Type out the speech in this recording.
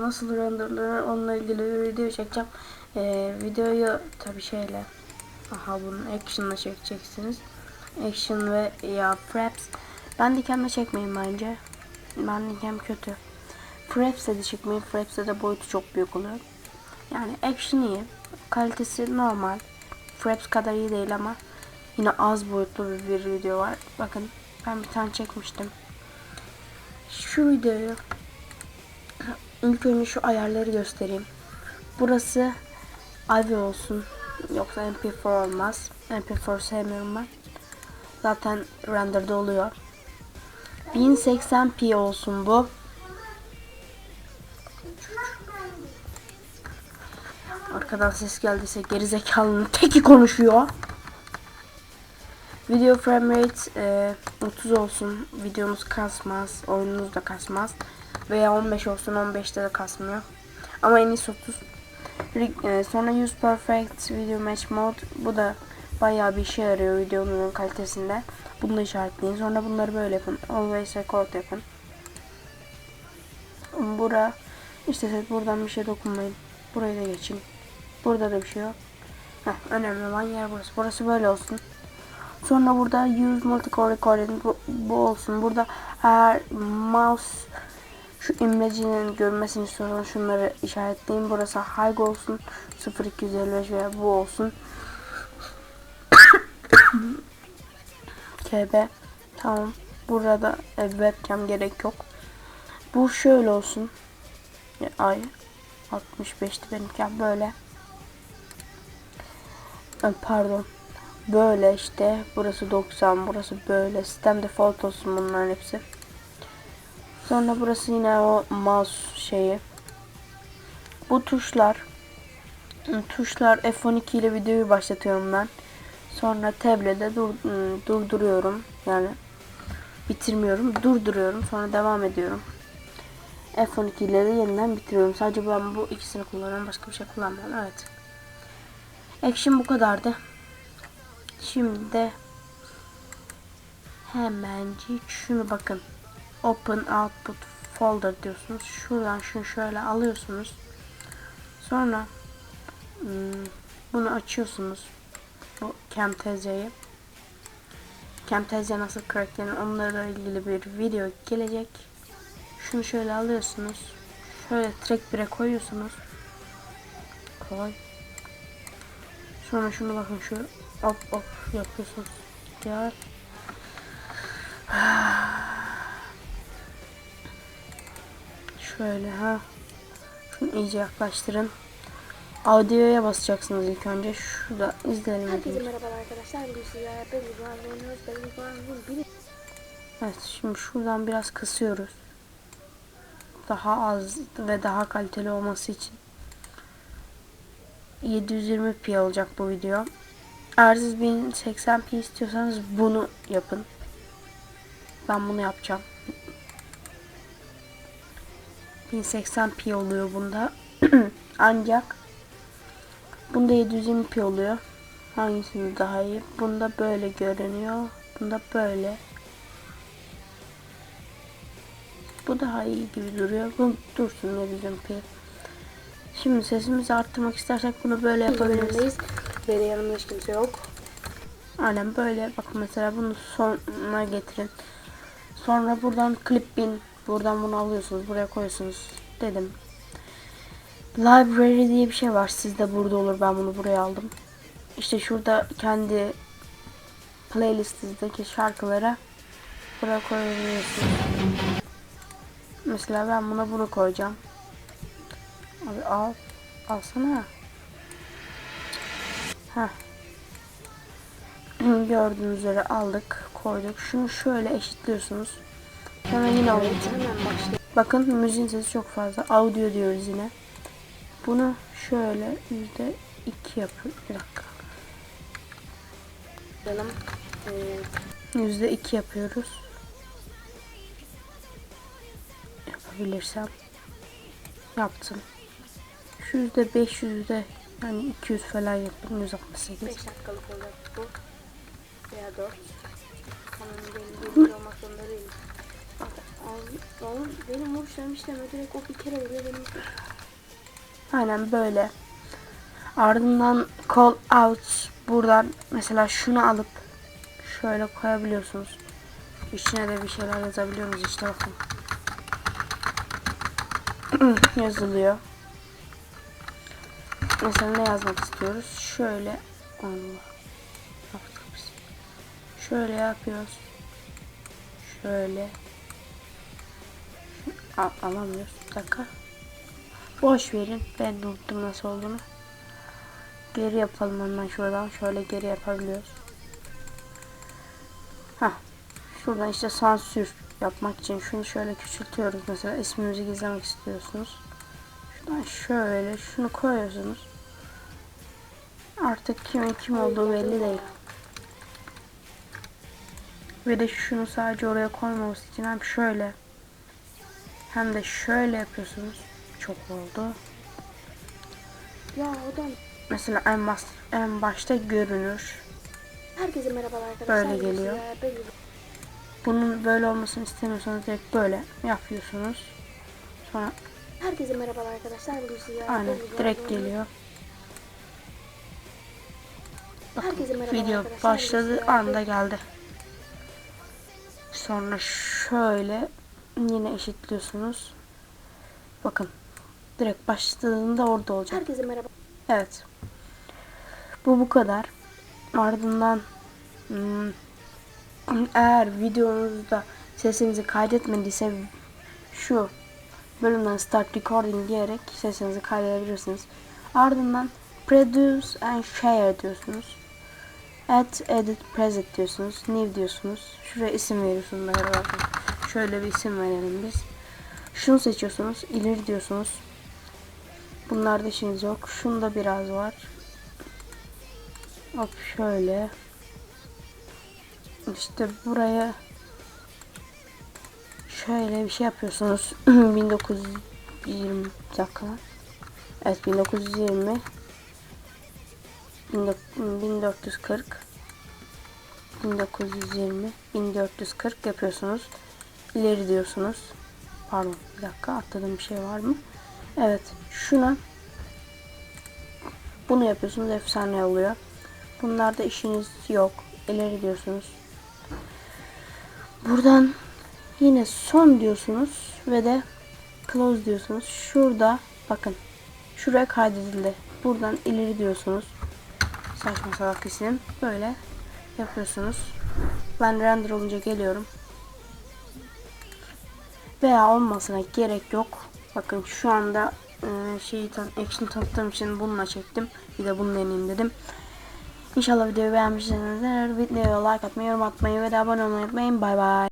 nasıl renderlanır onunla ilgili bir video çekeceğim. Ee, videoyu tabi şeyle aha bunun action'la çekeceksiniz. Action ve ya fraps. Ben dikemle çekmeyin bence. Ben dikem kötü. Fraps'e de çekmeyin. Fraps'e de boyutu çok büyük oluyor. Yani action iyi. Kalitesi normal. Fraps kadar iyi değil ama yine az boyutlu bir, bir video var. Bakın ben bir tane çekmiştim. Şu videoyu ilk önce şu ayarları göstereyim. Burası AVI olsun. Yoksa MP4 olmaz. MP4 sevmiyorum ben. Zaten render'da oluyor. 1080p olsun bu. Arkadan ses geldiyse gerizekalının teki konuşuyor. Video frame rate e, 30 olsun. Videomuz kasmaz. Oyununuz da kasmaz. Veya 15 olsun. 15'te de kasmıyor. Ama en iyisi 30. Re- e, sonra use perfect video match mode. Bu da bayağı bir işe yarıyor videonun kalitesinde. Bunu da işaretleyin. Sonra bunları böyle yapın. Always record yapın. Bura işte buradan bir şey dokunmayın. Burayı da geçin. Burada da bir şey yok. Heh, önemli olan yer burası. Burası böyle olsun. Sonra burada use multicore recording bu, bu olsun. Burada eğer mouse şu imlecinin görmesini istiyorsanız şunları işaretleyin. Burası high olsun. 0255 veya bu olsun. KB. Tamam. Burada e, webcam gerek yok. Bu şöyle olsun. Ay 65'ti benimki böyle. Pardon. Böyle işte. Burası 90. Burası böyle. Sistem default olsun bunların hepsi. Sonra burası yine o mouse şeyi. Bu tuşlar. Tuşlar F12 ile videoyu başlatıyorum ben. Sonra tablet'e dur, durduruyorum. Yani bitirmiyorum. Durduruyorum. Sonra devam ediyorum. F12 ile de yeniden bitiriyorum. Sadece ben bu ikisini kullanıyorum. Başka bir şey kullanmıyorum. Evet. Action bu kadardı. Şimdi de hemencik şunu bakın. Open Output Folder diyorsunuz. Şuradan şunu şöyle alıyorsunuz. Sonra hmm, bunu açıyorsunuz. Bu Camtasia'yı. Camtasia nasıl karakterin onlarla ilgili bir video gelecek. Şunu şöyle alıyorsunuz. Şöyle track 1'e koyuyorsunuz. Koy. Sonra şunu bakın şu hop hop yapıyorsunuz. Gel. Şöyle ha. Şunu iyice yaklaştırın. Audio'ya basacaksınız ilk önce. Şurada izleyelim. Herkese merhabalar arkadaşlar. Bugün sizlerle oynuyoruz. Evet şimdi şuradan biraz kısıyoruz. Daha az ve daha kaliteli olması için. 720p olacak bu video. Eğer siz 1080p istiyorsanız bunu yapın. Ben bunu yapacağım. 1080p oluyor bunda. Ancak bunda 720p oluyor. Hangisini daha iyi? Bunda böyle görünüyor. Bunda böyle. Bu daha iyi gibi duruyor. Bu dursun 720p. Şimdi sesimizi arttırmak istersek bunu böyle yapabiliriz. Ve yanımda hiç kimse yok. Aynen böyle. Bakın mesela bunu sonuna getirin. Sonra buradan clip bin. Buradan bunu alıyorsunuz. Buraya koyuyorsunuz. Dedim. Library diye bir şey var. Sizde burada olur. Ben bunu buraya aldım. İşte şurada kendi playlistinizdeki şarkıları buraya koyabiliyorsunuz. Mesela ben buna bunu koyacağım. Abi al. Alsana. Heh. Gördüğünüz üzere aldık, koyduk. Şunu şöyle eşitliyorsunuz. Hemen yine. Hemen başlayalım. Bakın müziğin sesi çok fazla. Audio diyoruz yine. Bunu şöyle yüzde iki yapın. Bir dakika. Ee, Yüzde iki yapıyoruz. Yapabilirsem. Yaptım. Şu yüzde beş yüzde yani 200 falan yapın. 168. 5 dakikalık olacak bu. Veya 4. Onun bir olmak zorunda değil. Benim vuruşlarım işlemiyor. Direkt o bir kere vuruyor benim. Aynen böyle. Ardından call out buradan mesela şunu alıp şöyle koyabiliyorsunuz. İçine de bir şeyler yazabiliyoruz işte bakın. Yazılıyor. Mesela ne yazmak istiyoruz? Şöyle Allah. Şöyle yapıyoruz. Şöyle. Al, alamıyoruz. Bir dakika. Boş verin. Ben de unuttum nasıl olduğunu. Geri yapalım hemen şuradan. Şöyle geri yapabiliyoruz. Hah. Şuradan işte sansür yapmak için şunu şöyle küçültüyoruz. Mesela isminizi gizlemek istiyorsunuz. Şuradan şöyle şunu koyuyorsunuz. Artık kimin kim olduğu belli değil. Ve de şunu sadece oraya koymamız için hem şöyle hem de şöyle yapıyorsunuz. Çok oldu. Ya odan. Mesela en, bas, en başta görünür. Herkese merhabalar arkadaşlar. Böyle geliyor. Bunun böyle olmasını istemiyorsanız direkt böyle yapıyorsunuz. Sonra Herkese merhabalar arkadaşlar. Bugün aynen direkt geliyor. Bakın video başladığı anda geldi. Sonra şöyle yine eşitliyorsunuz. Bakın direkt başladığında orada olacak. Herkese merhaba. Evet. Bu bu kadar. Ardından hmm, eğer videonuzda sesinizi kaydetmediyse şu bölümden start recording diyerek sesinizi kaydedebilirsiniz. Ardından produce and share diyorsunuz. Add, edit, present diyorsunuz. New diyorsunuz. Şuraya isim veriyorsunuz. Bakın. Şöyle bir isim verelim biz. Şunu seçiyorsunuz. ileri diyorsunuz. Bunlarda işiniz yok. Şunda biraz var. Hop şöyle. İşte buraya şöyle bir şey yapıyorsunuz. 1920 bir dakika. Evet 1920 1440 1920 1440 yapıyorsunuz. İleri diyorsunuz. Pardon bir dakika atladığım bir şey var mı? Evet şuna bunu yapıyorsunuz efsane oluyor. Bunlarda işiniz yok. İleri diyorsunuz. Buradan yine son diyorsunuz ve de close diyorsunuz. Şurada bakın şuraya kaydedildi. Buradan ileri diyorsunuz. Saçma salak isim. Böyle yapıyorsunuz. Ben render olunca geliyorum. Veya olmasına gerek yok. Bakın şu anda e, şeyi tan action tanıttığım için bununla çektim. Bir de bunu deneyeyim dedim. İnşallah videoyu beğenmişsinizdir. Videoya like atmayı, yorum atmayı ve de abone olmayı unutmayın. Bay bay.